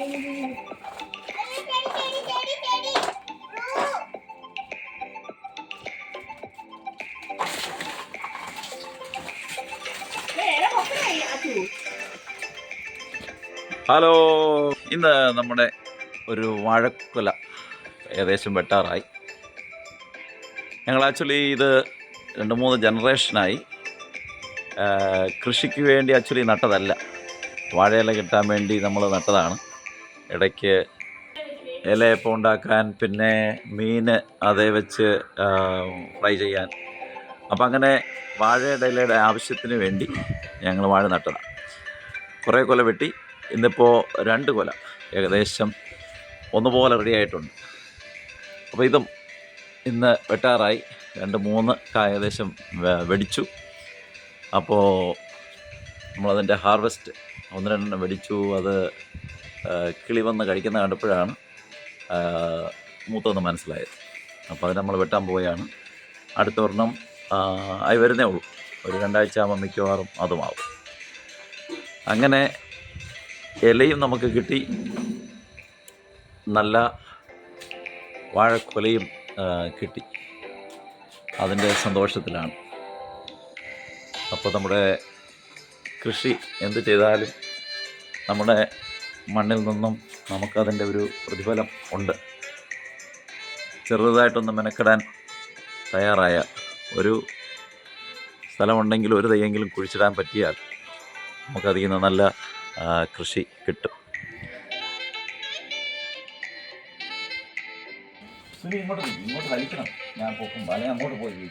Hello. ഇന്ന് നമ്മുടെ ഒരു വാഴക്കുല ഏകദേശം വെട്ടാറായി. ഞങ്ങൾ ആക്ച്വലി ഇത് രണ്ട് മൂന്ന് ജനറേഷനായി. കൃഷിക്ക് വേണ്ടി ആക്ച്വലി നട്ടതല്ല. വാഴയില കിട്ടാൻ വേണ്ടി നമ്മൾ നട്ടതാണ്. ഇടയ്ക്ക് ഇലയപ്പം ഉണ്ടാക്കാൻ പിന്നെ മീൻ അതേ വെച്ച് ഫ്രൈ ചെയ്യാൻ. അപ്പം അങ്ങനെ വാഴയുടെ ഇലയുടെ ആവശ്യത്തിന് വേണ്ടി ഞങ്ങൾ വാഴ നട്ടതാണ് കുറേ കൊല വെട്ടി. ഇന്നിപ്പോൾ രണ്ട് കൊല. ഏകദേശം ഒന്നുപോലെ റെഡി ആയിട്ടുണ്ട്. അപ്പോൾ ഇതും ഇന്ന് വെട്ടാറായി. രണ്ട് മൂന്ന് ഏകദേശം വെടിച്ചു. അപ്പോൾ നമ്മളതിന്റെ ഹാർവെസ്റ്റ് ഒന്ന് രണ്ടെണ്ണം വെടിച്ചു. അത് കിളി വന്ന് കഴിക്കുന്ന കണ്ടപ്പോഴാണ് മൂത്തൊന്ന് മനസ്സിലായത്. അപ്പോൾ അത് നമ്മൾ വെട്ടാൻ പോവുകയാണ്. അടുത്ത ഒരെണ്ണം ആയി വരുന്നേ ഉള്ളൂ. ഒരു രണ്ടാഴ്ച ആകുമ്പോൾ മിക്കവാറും അതുമാവും. അങ്ങനെ ഇലയും നമുക്ക് കിട്ടി. നല്ല വാഴക്കൊലയും കിട്ടി. അതിന്റെ സന്തോഷത്തിലാണ്. അപ്പോൾ നമ്മുടെ കൃഷി എന്ത് ചെയ്താലും നമ്മുടെ മണ്ണിൽ നിന്നും നമുക്കതിന്റെ ഒരു പ്രതിഫലം ഉണ്ട്. ചെറുതായിട്ടൊന്ന് മെനക്കെടാൻ തയ്യാറായ ഒരു സ്ഥലമുണ്ടെങ്കിൽ ഒരു തയ്യെങ്കിലും കുഴിച്ചിടാൻ പറ്റിയാൽ നമുക്കതിൽ നിന്ന് നല്ല കൃഷി കിട്ടും. ഇങ്ങോട്ട് ഇങ്ങോട്ട് വലിക്കണം. ഞാൻ പോക്കും. വല അങ്ങോട്ട് പോയി.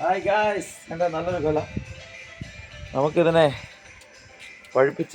ഹായ് ഗായ്സ് എന്താ നല്ലൊരു കൊല? നമുക്കിതിനെ പഴുപ്പിച്ച്